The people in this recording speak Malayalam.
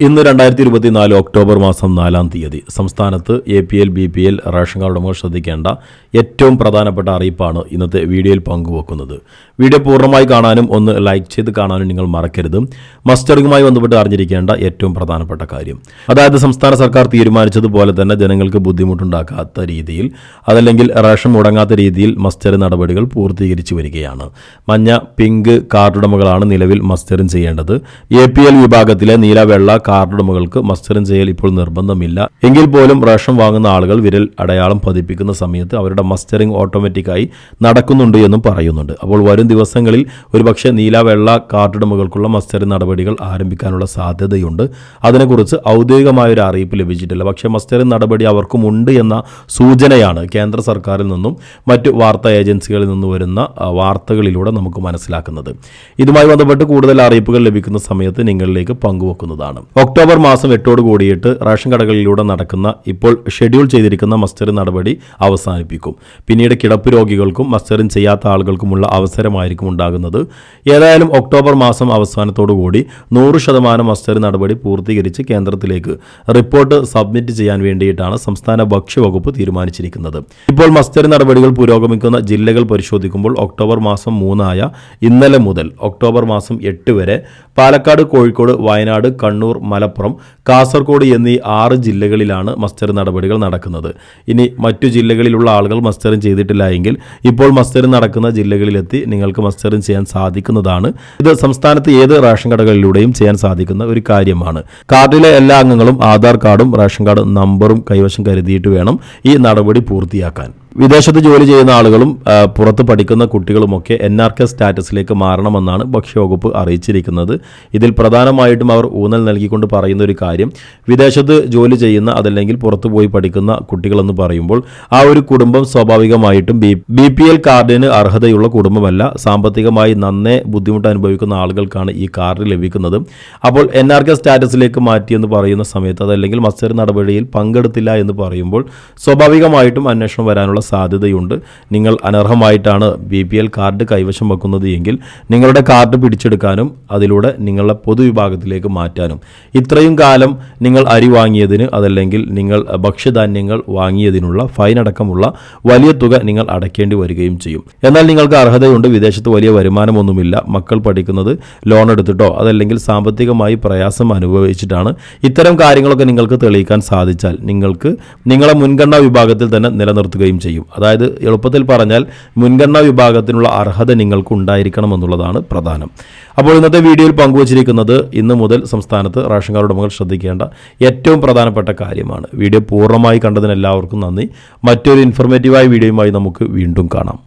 ഇന്ന് രണ്ടായിരത്തി ഇരുപത്തിനാല് ഒക്ടോബർ മാസം നാലാം തീയതി സംസ്ഥാനത്ത് A P L B P L ration card ഉടമകൾ ശ്രദ്ധിക്കേണ്ട ഏറ്റവും പ്രധാനപ്പെട്ട അറിയിപ്പാണ് ഇന്നത്തെ വീഡിയോയിൽ പങ്കുവെക്കുന്നത്. വീഡിയോ പൂർണമായി കാണാനും ഒന്ന് ലൈക്ക് ചെയ്ത് കാണാനും നിങ്ങൾ മറക്കരുത്. മസ്റ്ററിങ്ങുമായി ബന്ധപ്പെട്ട് അറിഞ്ഞിരിക്കേണ്ട ഏറ്റവും പ്രധാനപ്പെട്ട കാര്യം. അതായത് സംസ്ഥാന സർക്കാർ തീരുമാനിച്ചതുപോലെ തന്നെ ജനങ്ങൾക്ക് ബുദ്ധിമുട്ടുണ്ടാക്കാത്ത രീതിയിൽ അതല്ലെങ്കിൽ റേഷൻ മുടങ്ങാത്ത രീതിയിൽ മസ്റ്റർ നടപടികൾ പൂർത്തീകരിച്ചു വരികയാണ്. മഞ്ഞ പിങ്ക് കാർഡുടമകളാണ് നിലവിൽ മസ്റ്ററിങ് ചെയ്യേണ്ടത്. എ പി എൽ വിഭാഗത്തിലെ നീല വെള്ള കാർഡ് ഉടമകൾക്ക് മസ്റ്ററിംഗ് ചെയ്യൽ ഇപ്പോൾ നിർബന്ധമില്ല. എങ്കിൽ പോലും റേഷൻ വാങ്ങുന്ന ആളുകൾ വിരൽ അടയാളം പതിപ്പിക്കുന്ന സമയത്ത് അവരുടെ മസ്റ്ററിംഗ് ഓട്ടോമാറ്റിക്കായി നടക്കുന്നുണ്ട് എന്നും പറയുന്നുണ്ട്. അപ്പോൾ വരും ദിവസങ്ങളിൽ ഒരുപക്ഷെ നീല വെള്ള കാർഡുടമകൾക്കുള്ള മസ്റ്ററിംഗ് നടപടികൾ ആരംഭിക്കാനുള്ള സാധ്യതയുണ്ട്. അതിനെക്കുറിച്ച് ഔദ്യോഗികമായ ഒരു അറിയിപ്പ് ലഭിച്ചിട്ടില്ല. പക്ഷേ മസ്റ്ററിംഗ് നടപടി അവർക്കും ഉണ്ട് എന്ന സൂചനയാണ് കേന്ദ്ര സർക്കാരിൽ നിന്നും മറ്റ് വാർത്താ ഏജൻസികളിൽ നിന്നും വരുന്ന വാർത്തകളിലൂടെ നമുക്ക് മനസ്സിലാക്കുന്നത്. ഇതുമായി ബന്ധപ്പെട്ട് കൂടുതൽ അറിയിപ്പുകൾ ലഭിക്കുന്ന സമയത്ത് നിങ്ങളിലേക്ക് പങ്കുവെക്കുന്നതാണ്. ഒക്ടോബർ മാസം എട്ടോട് കൂടിയിട്ട് റേഷൻ കടകളിലൂടെ നടക്കുന്ന ഇപ്പോൾ ഷെഡ്യൂൾ ചെയ്തിരിക്കുന്ന മസ്റ്റർ നടപടി അവസാനിപ്പിക്കും. പിന്നീട് കിടപ്പ് രോഗികൾക്കും മസ്റ്ററിൻ ചെയ്യാത്ത ആളുകൾക്കുമുള്ള അവസരമായിരിക്കും ഉണ്ടാകുന്നത്. ഏതായാലും ഒക്ടോബർ മാസം അവസാനത്തോടു കൂടി നൂറ് ശതമാനം മസ്റ്റർ നടപടി പൂർത്തീകരിച്ച് കേന്ദ്രത്തിലേക്ക് റിപ്പോർട്ട് സബ്മിറ്റ് ചെയ്യാൻ വേണ്ടിയിട്ടാണ് സംസ്ഥാന ഭക്ഷ്യവകുപ്പ് തീരുമാനിച്ചിരിക്കുന്നത്. ഇപ്പോൾ മസ്റ്റർ നടപടികൾ പുരോഗമിക്കുന്ന ജില്ലകൾ പരിശോധിക്കുമ്പോൾ ഒക്ടോബർ മാസം മൂന്നായ ഇന്നലെ മുതൽ ഒക്ടോബർ മാസം എട്ട് വരെ പാലക്കാട് കോഴിക്കോട് വയനാട് കണ്ണൂർ മലപ്പുറം കാസർഗോഡ് എന്നീ ആറ് ജില്ലകളിലാണ് മസ്റ്റർ നടപടികൾ നടക്കുന്നത്. ഇനി മറ്റു ജില്ലകളിലുള്ള ആളുകൾ മസ്റ്ററിംഗ് ചെയ്തിട്ടില്ല എങ്കിൽ ഇപ്പോൾ മസ്റ്ററിംഗ് നടക്കുന്ന ജില്ലകളിലെത്തി നിങ്ങൾക്ക് മസ്റ്ററിംഗ് ചെയ്യാൻ സാധിക്കുന്നതാണ്. ഇത് സംസ്ഥാനത്ത് ഏത് റേഷൻ കടകളിലൂടെയും ചെയ്യാൻ സാധിക്കുന്ന ഒരു കാര്യമാണ്. കാർഡിലെ എല്ലാ അംഗങ്ങളും ആധാർ കാർഡും റേഷൻ കാർഡ് നമ്പറും കൈവശം കരുതിയിട്ട് വേണം ഈ നടപടി പൂർത്തിയാക്കാൻ. വിദേശത്ത് ജോലി ചെയ്യുന്ന ആളുകളും പുറത്ത് പഠിക്കുന്ന കുട്ടികളുമൊക്കെ എൻ ആർ കെ സ്റ്റാറ്റസിലേക്ക് മാറണമെന്നാണ് ഭക്ഷ്യവകുപ്പ് അറിയിച്ചിരിക്കുന്നത്. ഇതിൽ പ്രധാനമായിട്ടും അവർ ഊന്നൽ നൽകിക്കൊണ്ട് പറയുന്ന ഒരു കാര്യം വിദേശത്ത് ജോലി ചെയ്യുന്ന അതല്ലെങ്കിൽ പുറത്തു പോയി പഠിക്കുന്ന കുട്ടികളെന്ന് പറയുമ്പോൾ ആ ഒരു കുടുംബം സ്വാഭാവികമായിട്ടും ബി ബി പി എൽ കാർഡിന് അർഹതയുള്ള കുടുംബമല്ല. സാമ്പത്തികമായി നന്നേ ബുദ്ധിമുട്ട് അനുഭവിക്കുന്ന ആളുകൾക്കാണ് ഈ കാർഡ് ലഭിക്കുന്നത്. അപ്പോൾ എൻ ആർ കെ സ്റ്റാറ്റസിലേക്ക് മാറ്റിയെന്ന് പറയുന്ന സമയത്ത് അതല്ലെങ്കിൽ മത്സര നടപടിയിൽ പങ്കെടുത്തില്ല എന്ന് പറയുമ്പോൾ സ്വാഭാവികമായിട്ടും അന്വേഷണം വരാനുള്ള സാധ്യതയുണ്ട്. നിങ്ങൾ അനർഹമായിട്ടാണ് ബി പി എൽ കാർഡ് കൈവശം വെക്കുന്നത് എങ്കിൽ നിങ്ങളുടെ കാർഡ് പിടിച്ചെടുക്കാനും അതിലൂടെ നിങ്ങളുടെ പൊതുവിഭാഗത്തിലേക്ക് മാറ്റാനും. ഇത്രയും കാലം നിങ്ങൾ അരി വാങ്ങിയതിന് അതല്ലെങ്കിൽ നിങ്ങൾ ഭക്ഷ്യധാന്യങ്ങൾ വാങ്ങിയതിനുള്ള ഫൈൻ അടക്കമുള്ള വലിയ തുക നിങ്ങൾ അടയ്ക്കേണ്ടി വരികയും ചെയ്യും. എന്നാൽ നിങ്ങൾക്ക് അർഹതയുണ്ട്. വിദേശത്ത് വലിയ വരുമാനമൊന്നുമില്ല. മക്കൾ പഠിക്കുന്നത് ലോൺ എടുത്തിട്ടോ അതല്ലെങ്കിൽ സാമ്പത്തികമായി പ്രയാസം അനുഭവിച്ചിട്ടാണ് ഇത്തരം കാര്യങ്ങളൊക്കെ നിങ്ങൾക്ക് തെളിയിക്കാൻ സാധിച്ചാൽ നിങ്ങൾക്ക് നിങ്ങളെ മുൻഗണനാ വിഭാഗത്തിൽ തന്നെ നിലനിർത്തുകയും ചെയ്യും. അതായത് എളുപ്പത്തിൽ പറഞ്ഞാൽ മുൻഗണനാ വിഭാഗത്തിനുള്ള അർഹത നിങ്ങൾക്ക് ഉണ്ടായിരിക്കണം എന്നുള്ളതാണ് പ്രധാനം. അപ്പോൾ ഇന്നത്തെ വീഡിയോയിൽ പങ്കുവച്ചിരിക്കുന്നത് ഇന്ന് മുതൽ സംസ്ഥാനത്ത് റേഷൻ കാർഡ് ഉടമകൾ ശ്രദ്ധിക്കേണ്ട ഏറ്റവും പ്രധാനപ്പെട്ട കാര്യമാണ്. വീഡിയോ പൂർണമായി കണ്ടതിന് എല്ലാവർക്കും നന്ദി. മറ്റൊരു ഇൻഫോർമേറ്റീവായ വീഡിയോയുമായി നമുക്ക് വീണ്ടും കാണാം.